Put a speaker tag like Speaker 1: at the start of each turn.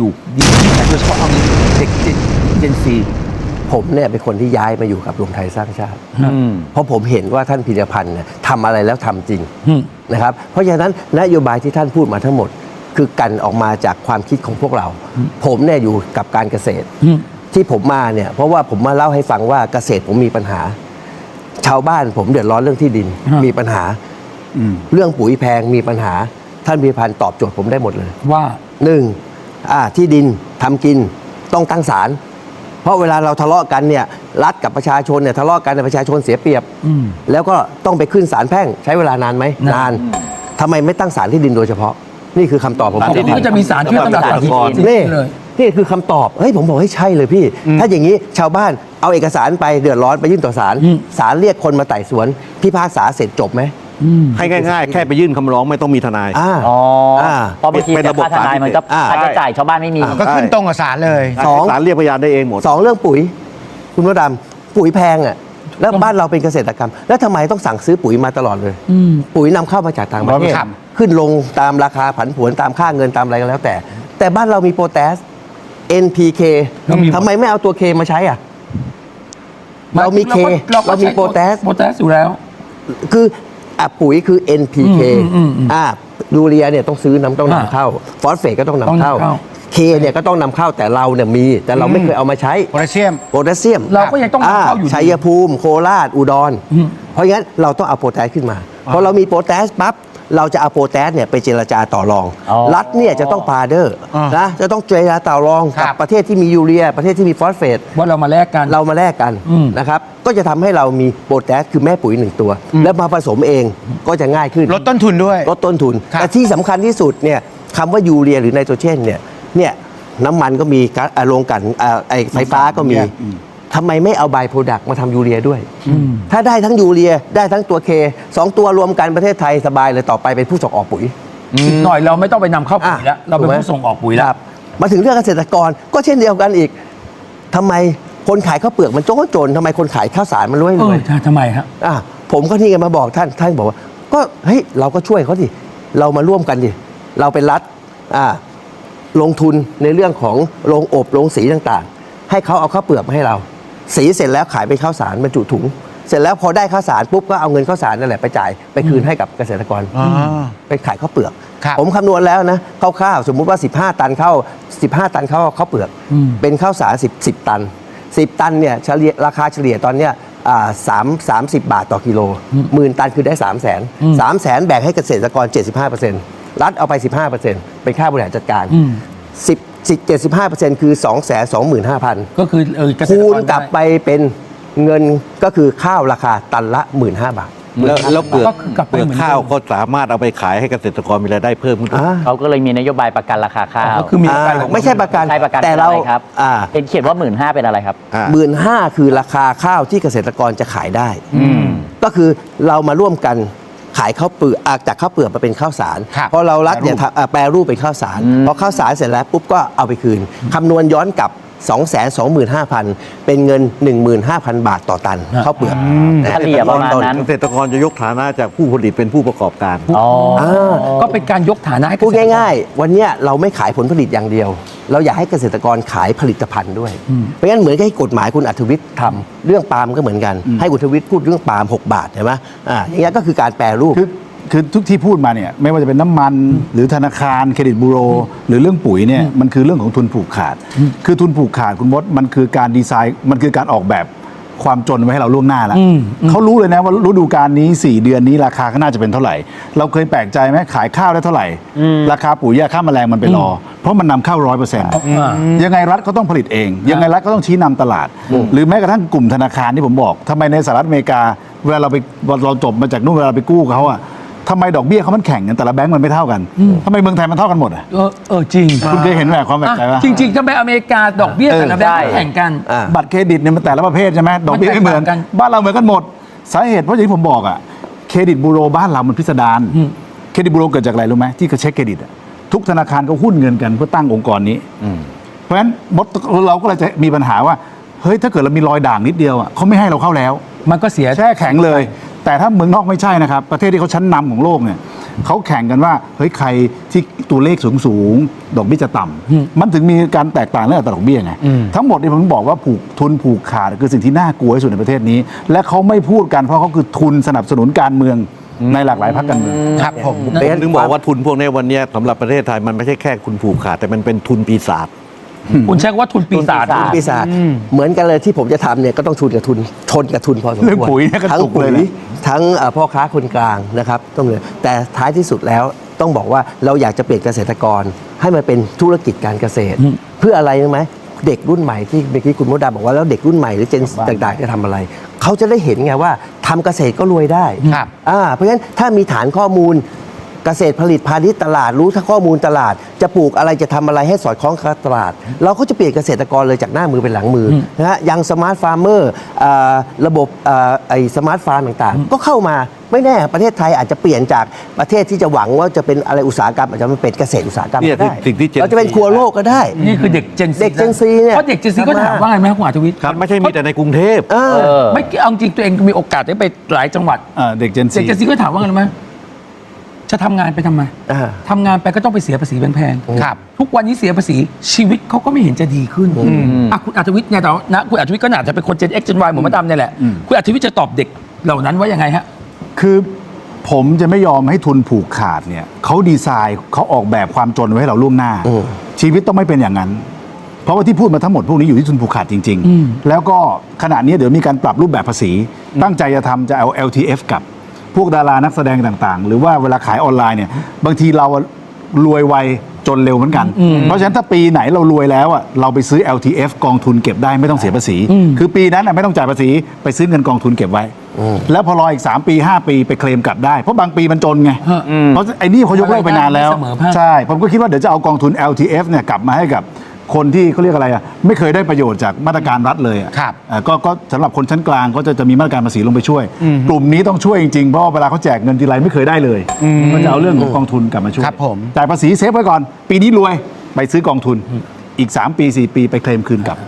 Speaker 1: อยู่ดีโดยเฉพาะเอาเด็กเจนซี
Speaker 2: ผมเนี่ยเป็นคนที่ย้ายมาอยู่กับรวมไทยสร้างชาติ
Speaker 1: อืม
Speaker 2: เพราะผมเห็นว่าท่านพิรพันธ์เนี่ยทำอะไรแล้วทำจริง
Speaker 1: อืม
Speaker 2: นะครับ เพราะฉะนั้นนโยบายที่ท่านพูดมาทั้งหมด คือกันออกมาจากความคิดของพวกเรา ผมเนี่ยอยู่กับการเกษตร
Speaker 1: อืม
Speaker 2: ที่ผมมาเนี่ยเพราะว่าผมมาเล่าให้ฟังว่าเกษตรผมมีปัญหา ชาวบ้านผมเดือดร้อนเรื่องที่ดิน
Speaker 1: ฮะ
Speaker 2: มีปัญหา
Speaker 1: อืม
Speaker 2: เรื่องปุ๋ยแพงมีปัญหา ท่านพิรพันธ์ตอบโจทย์ผมได้หมดเลย
Speaker 1: ว่า
Speaker 2: หนึ่ง อ่าที่ดินทำกินต้องตั้งศาลเพราะเวลาเราทะเลาะกันเนี่ยรัฐกับประชาชนเนี่ยทะเลาะกันเนี่ยประชาชนเสียเปรียบ
Speaker 1: อืม
Speaker 2: แล้วก็ต้องไปขึ้นศาลแพ่งใช้เวลานานไหม
Speaker 1: นาน
Speaker 2: นานทำไมไม่ตั้งศาลที่ดินโดยเฉพาะ นี่คือคำตอบผม
Speaker 1: เขาก็จะมีสารช่วยกำจัดสารพิษ
Speaker 2: นี่
Speaker 1: เลย
Speaker 2: นี่คือคำตอบเฮ้ยผมบอกให้ยใช่เลยพี่ ถ้าอย่างนี้ชาวบ้านเอาเอกสารไปเดือดร้อนไปยื่นต่อศาล
Speaker 1: อืม
Speaker 2: ศาลเรียกคนมาไต่สวนพิพากษาเสร็จจบไหม
Speaker 1: อืม
Speaker 3: ให้ง่ายๆ แค่ไปยื่นคำร้องไม่ต้องมีทนาย
Speaker 2: อ่า
Speaker 4: อ๋ออาเพราะบางที
Speaker 3: เป็นระบบ
Speaker 4: ค่าทนายมันก็
Speaker 2: อ่า
Speaker 4: ค่าใช้จ่ายชาวบ้านไม่มี
Speaker 2: อ่า
Speaker 5: ก็ขึ้นตรงกับศาลเลย
Speaker 2: สอง
Speaker 3: ศาลเรียกพยานได้เองหมด
Speaker 2: สองเรื่องปุ๋ย คุณพระดำปุ๋ยแพงอะ แล้วบ้านเราเป็นเกษตรกรรม แล้วทำไมต้องสั่งซื้อปุ๋ยมาตลอดเลย
Speaker 1: อืม
Speaker 2: ปุ๋ยนำเข้ามาจากต่างประเทศ
Speaker 5: ครับ
Speaker 2: ขึ้นลงตามราคาผันผวนตามค่าเงินตามอะไรก็แล้วแต่ แต่บ้านเรามีโปรแทส NPK
Speaker 1: เรามี
Speaker 2: ทำไมไม่เอาตัวเคมาใช้อะ เรามีเค
Speaker 1: เราก็
Speaker 2: เรามี
Speaker 1: ใช้
Speaker 2: โปรแทส
Speaker 1: โปรแทสอยู่แล้ว
Speaker 2: คือ อะปุ๋ยคือ NPK
Speaker 1: อืมอืมอืม
Speaker 2: อ่ายูเรียเนี่ยต้องซื้อน้ำต้อง
Speaker 1: อ่านำ
Speaker 2: เข้า ฟอสเฟตก็ต้อง
Speaker 1: ต้อง
Speaker 2: นำ
Speaker 1: นำ
Speaker 2: เข้า
Speaker 1: เข้า
Speaker 2: เคเนี่ยก็ต้องนำเข้าแต่เราเนี่ยมี แต่เราไม่เคยเอามาใช้
Speaker 5: โพแทสเซียม
Speaker 2: โพแทสเซียม
Speaker 1: เราก็ยังต้องนำเข้าอยู่ดี
Speaker 2: ชัยภูมิโคราชอุดร
Speaker 1: อืม
Speaker 2: เพราะงั้นเราต้องเอาโปรแทสขึ้นมาพอเรามีโปรแทสปั๊บ เราจะเอาโปรแทสเนี่ยไปเจรจาต่อรอง
Speaker 4: อ๋อ
Speaker 2: รัฐเนี่ยจะต้องพาเดอร์
Speaker 5: อ่าน
Speaker 2: นะจะต้องเจรจาต่อรอง
Speaker 5: ครั
Speaker 2: กับ บประเทศที่มียูเรีย ประเทศที่มีฟอสเฟต
Speaker 1: ว่าเรามาแลกกัน
Speaker 2: เรามาแลกกัน
Speaker 1: อืม
Speaker 2: นะครับ ก็จะทำให้เรามีโปรแทสคือแม่ปุ๋ยหนึ่งตัว แล้วมาผสมเองก็จะง่ายขึ้น
Speaker 5: ลดต้นทุนด้วย
Speaker 2: ลดต้นทุน
Speaker 5: ครับ
Speaker 2: แต่ที่สำคัญที่สุดเนี่ยคำว่ายูเรียหรือไนโตรเจนเนี่ยเนี่ยน้ำมันก็มีก๊าซอ่าโรงกลันอ่าไอไฟฟ้าก็มี ทำไมไม่เอาไบโปรดักต์มาทำยูเรียด้วย ถ้าได้ทั้งยูเรียได้ทั้งตัวเคสองตัวรวมกันประเทศไทยสบายเลยต่อไปเป็นผู้ส่งออกปุ๋ย
Speaker 1: อีกหน่อยเราไม่ต้องไปนำเข้าปุ๋ยแล้วเราเป็น
Speaker 2: ถูกไหม
Speaker 1: ผู้ส่งออกปุ๋ยแล้ว
Speaker 2: ครับมาถึงเรื่องเกษตรกรก็เช่นเดียวกันอีกทำไมคนขายข้าวเปลือกมันโจนจนทำไมคนขายข้าวสารมันรวย
Speaker 1: เอ
Speaker 2: รว
Speaker 1: อยทำไมฮะ
Speaker 2: อะผมก็นี่ไงมาบอกท่านท่านบอกว่า ก็เฮ้ยเราก็ช่วยเขาดิเรามาร่วมกันดิเราเป็นรัฐอ่าลงทุนในเรื่องของโรงอบโรงสีต่างๆ ให้เขาเอาข้าวเปลือกมาให้เรา สีเสร็จแล้วขายเป็นข้าวสารบรรจุถุง เสร็จแล้วพอได้ข้าวสารปุ๊บก็เอาเงินข้าวสารนั่นแหละไปจ่ายไปคืนให้กับเกษตรกร
Speaker 5: อ่า
Speaker 2: ไปขายข้าวเปลือก
Speaker 5: ครับ
Speaker 2: ผมคำนวณแล้วนะคร่าวๆสมมุติว่า 15 ตันเข้า 15 ตันเข้าข้าวเปลือก
Speaker 1: อืม
Speaker 2: เป็นข้าวสาร10 10 ตัน 10 ตันเนี่ยเฉลี่ยราคาเฉลี่ยตอนเนี้ยอ่าสามสามสิบบาทต่อกิโลหมื่นตันคือได้3 0 0แสนสามแสนแบ่งให้เกษตรกร 75%รัฐเอาไป 15%เป็นค่าบริหารจัดการ
Speaker 1: อืม
Speaker 2: 10 10 75%คือ 2 2 5 0 0 0
Speaker 1: ก็คือเออเกษตร
Speaker 2: คู
Speaker 1: ก
Speaker 2: ณ
Speaker 1: ร
Speaker 2: กลับไป
Speaker 1: ได้
Speaker 2: เป็นเงินก็คือข้าวราคาตันละ 15,000 บาท
Speaker 3: แล้วแล้วเปลือก
Speaker 1: ก็คือกลับไป
Speaker 3: เปลือก
Speaker 1: เหมือน
Speaker 3: ข้าว
Speaker 1: เดิม
Speaker 3: ก็สามารถเอาไปขายให้เกษตรกรมีรายได้เพิ่มขึ้น
Speaker 2: อ่า
Speaker 4: เขาก็เลยมีนโยบายประกันราคาข้าว
Speaker 1: ก็คือมีประกัน
Speaker 2: อ่าไม่ใช่ประกัน
Speaker 4: ใช่ประกัน
Speaker 2: แต่
Speaker 4: เป็น
Speaker 2: เรา
Speaker 4: อะไรครับ
Speaker 2: อ่า
Speaker 4: เป็นเขียนว่าหมื่นห้าเป็นอะไรครับ
Speaker 3: อ่า
Speaker 2: หมื่นห้าคือราคาข้าวที่เกษตรกรจะขายได้ ก็คือเรามาร่วมกัน ขายข้าวเปลือกอะจากข้าวเปลือกมาเป็นข้าวสาร
Speaker 5: ครับ
Speaker 2: พอเรารัฐเนี่ยทำอะแปรรูปเป็นข้าวสาร พอข้าวสารเสร็จแล้วปุ๊บก็เอาไปคืนคำนวณย้อนกลับ 2 2 5 0 0 0 เป็นเงิน 15,000 บาทต่อตันข้าวเปลือก
Speaker 4: เฉลี่ยประมาณนั้น
Speaker 3: เกษตรกรจะยกฐานะจากผู้ผลิตเป็นผู้ประกอบการ
Speaker 4: อ๋ออา
Speaker 1: ก็เป็นการยกฐานะให้เกษตร
Speaker 2: พูด
Speaker 1: กร
Speaker 2: ง่าย ๆ วันเนี้ยเราไม่ขายผลผลิตอย่างเดียว เราอยากให้เกษตรกรขายผลิตภัณฑ์ด้วย เพราะงั้นเหมือนกับให้กฎหมายคุณอัธวิทย์ทำเรื่องปาล์มก็เหมือนกัน ให้คุณอัธวิทย์พูดเรื่องปาล์ม6 บาทเห็นไหมอ่าอย่างเงี้ยก็คือการแปรรูป
Speaker 6: คือคือทุกที่พูดมาเนี่ยไม่ว่าจะเป็นน้ำมันหรือธนาคารเครดิตบูโร หรือเรื่องปุ๋ยเนี่ยมันคือเรื่องของทุนผูกขาด คือทุนผูกขาดคุณมดมันคือการดีไซน์มันคือการออกแบบ ความจนไว้ให้เราล่วงหน้าแล้ว
Speaker 1: อืมอืม
Speaker 6: เขารู้เลยนะว่าฤดูการนี้ 4 เดือนนี้ราคาก็น่าจะเป็นเท่าไหร่ เราเคยแปลกใจไหมขายข้าวได้เท่าไหร่ ราคาปุ๋ยยาฆ่าแมลงมันไปรอ เพราะมันนำเข้าร้อยเปอร์เซ็นต์
Speaker 1: อ่า
Speaker 6: ยังไงรัฐก็ต้องผลิตเอง ยังไงรัฐก็ต้องชี้นำตลาด หรือแม้กระทั่งกลุ่มธนาคารที่ผมบอกทำไมในสหรัฐอเมริกาเวลาเราไปเราจบมาจากนู่นเวลาเราไปกู้เขาอะ ทำไมดอกเบี้ยเขามันแข่งกันแต่ละแบงก์มันไม่เท่ากันทำไมเมืองไทยมันเท่ากันหมดอะ
Speaker 1: เออเออจริง
Speaker 6: คุณเคยเห็นไหมความแปลกใจ
Speaker 1: อะ
Speaker 6: ปะ
Speaker 1: จริงๆทำไมอเมริกาดอกเบี้ยแต่ละแบง
Speaker 4: ใช่
Speaker 1: ค์แข่งกัน
Speaker 2: อ่า
Speaker 6: บัตรเครดิตเนี่ยมันแต่ละประเภทใช่ไหมดอกเบี้ยไม่เหมือน
Speaker 1: มันแตกต่างกัน
Speaker 6: บ้านเราเหมือนกันหมดสาเหตุเพราะอย่างที่ผมบอกอะเครดิตบูโรบ้านเรามันพิสดารเครดิตบูโรเกิดจากอะไรรู้ไหมที่เขาเช็คเครดิตอะทุกธนาคารก็หุ้นเงินกันเพื่อตั้งองค์กรนี้เพราะฉะนั้นมดเราก็เลยจะมีปัญหาว่าเฮ้ยถ้าเกิดเรามีรอยด่างนิดเดียวอะเขาไม่ให้เราเข้าแล้ว
Speaker 1: มันก็เสีย
Speaker 6: แช่แข็งเลย แต่ถ้าเมืองนอกไม่ใช่นะครับ ประเทศที่เขาชั้นนำของโลกเนี่ยเขาแข่งกันว่าเฮ้ยใครที่ตัวเลขสูงสูงๆดอกเบี้ยจะต่ำมันถึงมีการแตกต่างเรื่องอัตราดอกเบี้ยไงทั้งหมดที่ผมบอกว่าผูกทุนผูกขาดคือสิ่งที่น่ากลัวที่สุดในประเทศนี้ และเขาไม่พูดกันเพราะเขาคือทุนสนับสนุนการเมืองในหลากหลายพรรคการเมือง
Speaker 1: ครับผม
Speaker 3: ผมถึงบอกว่าทุนพวกนี้วันเนี้ยสำหรับประเทศไทยมันไม่ใช่แค่คุณผูกขาดแต่มันเป็นทุนปีศาจ
Speaker 1: คุณใช้คำว่าทุนปีศาจ
Speaker 4: ทุน
Speaker 2: ปีศาจเหมือนกันเลยที่ผมจะทำเนี่ยก็ต้องทุนกับทุนชนกับทุนพอสมควร
Speaker 6: เรื่องปุ๋ยเนี่ยกระ
Speaker 2: ทั้ง
Speaker 6: ตุก
Speaker 2: ปุ๋
Speaker 6: เลย
Speaker 2: ย
Speaker 6: นะ
Speaker 2: ทั้งเอ่อพ่อค้าคนกลางนะครับต้องเลยแต่ท้ายที่สุดแล้วต้องบอกว่าเราอยากจะเปลี่ยนเกษตรกร ให้มันเป็นธุรกิจการเกษตร เพื่ออะไรรู้ไหมเด็กรุ่นใหม่ที่เมื่อกี้คุณมดดาบอกว่าแล้วเด็กรุ่นใหม่หรือเจนต่างๆจะทำอะไร เขาจะได้เห็นไงว่าทำเกษตรก็รวยได้
Speaker 1: ครับ
Speaker 2: อ่าเพราะฉะนั้นถ้ามีฐานข้อมูล เกษตรผลิตพาณิชย์ตลาดรู้ทั้งข้อมูลตลาด จะปลูกอะไรจะทำอะไรให้สอดคล้องกับตลาด เราก็จะเปลี่ยนเกษตรกรเลยจากหน้ามือเป็นหลังมือนะฮะยังสมาร์ทฟาร์มเมอร์ระบบอ่าไอสมาร์ทฟาร์มต่างๆ ก็เข้ามาไม่แน่ประเทศไทยอาจจะเปลี่ยนจากประเทศที่จะหวังว่าจะเป็นอะไรอุตสาหกรรมอาจจะมาเป็นเกษตรอุตสาหกรรม
Speaker 3: เนี่ย
Speaker 2: ก็ได้
Speaker 3: สิ่งที่ Gen
Speaker 2: เราจะเป็น
Speaker 3: Z
Speaker 2: ครัวโลกก็ได้
Speaker 1: นี่คือเด็กเจนซี
Speaker 2: เด็ก Gen Z เนี่ย
Speaker 1: เพราะเด็กเจนซีก็ถามว่าไงไหมคุณอาทวิทย์
Speaker 3: ครับไม่ใช่มีแต่ในกรุงเทพ
Speaker 2: เออ
Speaker 4: เออ
Speaker 1: ไม่เอาจริงตัวเองมีโอกาสได้ไปหลายจังหวัด
Speaker 6: เอ่อเด็กเจน
Speaker 1: เด็ก
Speaker 6: ซี
Speaker 1: เจนซีก็ถามว่าไงรู้ไหม จะทำงานไปทำไม
Speaker 2: อ่า
Speaker 1: ทำงานไปก็ต้องไปเสียภาษีแพงๆครับทุกวันนี้เสียภาษีชีวิตเขาก็ไม่เห็นจะดีขึ้นอะคุณอาทวิทย์เนี่ยแต่ว่านะคุณอาทวิทย์ก็น่าจะเป็นคน Gen X Gen Y เหมือนมาดำเนี่ยแหละคุณอาทวิทย์จะตอบเด็กเหล่านั้นว่ายังไงฮะ
Speaker 6: คือผมจะไม่ยอมให้ทุนผูกขาดเนี่ยเขาดีไซน์เขาออกแบบความจนไว้ให้เราล่วงหน้า
Speaker 2: อืม
Speaker 6: ชีวิตต้องไม่เป็นอย่างนั้น เพราะว่าที่พูดมาทั้งหมดพวกนี้อยู่ที่ทุนผูกขาดจริง ๆ แล้วก็ขณะนี้เดี๋ยวมีการปรับรูปแบบภาษี ตั้งใจจะทำจะเอา LTF กับ พวกดารานักแสดงต่างๆ หรือว่าเวลาขายออนไลน์เนี่ย บางทีเรารวยไวจนเร็วเหมือนกัน เพราะฉะนั้นถ้าปีไหนเรารวยแล้วอะเราไปซื้อ LTF กองทุนเก็บได้ไม่ต้องเสียภาษี คือปีนั้นน่ะไม่ต้องจ่ายภาษีไปซื้อเงินกองทุนเก็บไว้ แล้วพอรออีก 3 ปี 5 ปีไปเคลมกลับได้ เพราะบางปีมันจนไง
Speaker 1: ฮะ
Speaker 6: เพราะไอ้นี่เขายกเลิกไปนานแล้ว
Speaker 1: เสมอภาค
Speaker 6: ใช่ ผมก็คิดว่าเดี๋ยวจะเอากองทุน LTF เนี่ยกลับมาให้กับ คนที่เขาเรียกอะไรอะไม่เคยได้ประโยชน์จากมาตรการรัฐเลยอะ
Speaker 1: ครับ
Speaker 6: อ่าก็ก็สำหรับคนชั้นกลางก็จะจะมีมาตรการภาษีลงไปช่วย กลุ่มนี้ต้องช่วยจริงๆเพราะว่าเวลาเขาแจกเงินทีไรไม่เคยได้เลยก็จะเอาเรื่องของกองทุนกลับมาช่วย
Speaker 1: ครับผม
Speaker 6: จ่ายภาษีเซฟไว้ก่อน ปีนี้รวยไปซื้อกองทุนอีก 3 ปี 4 ปีไปเคลมคืนกลับ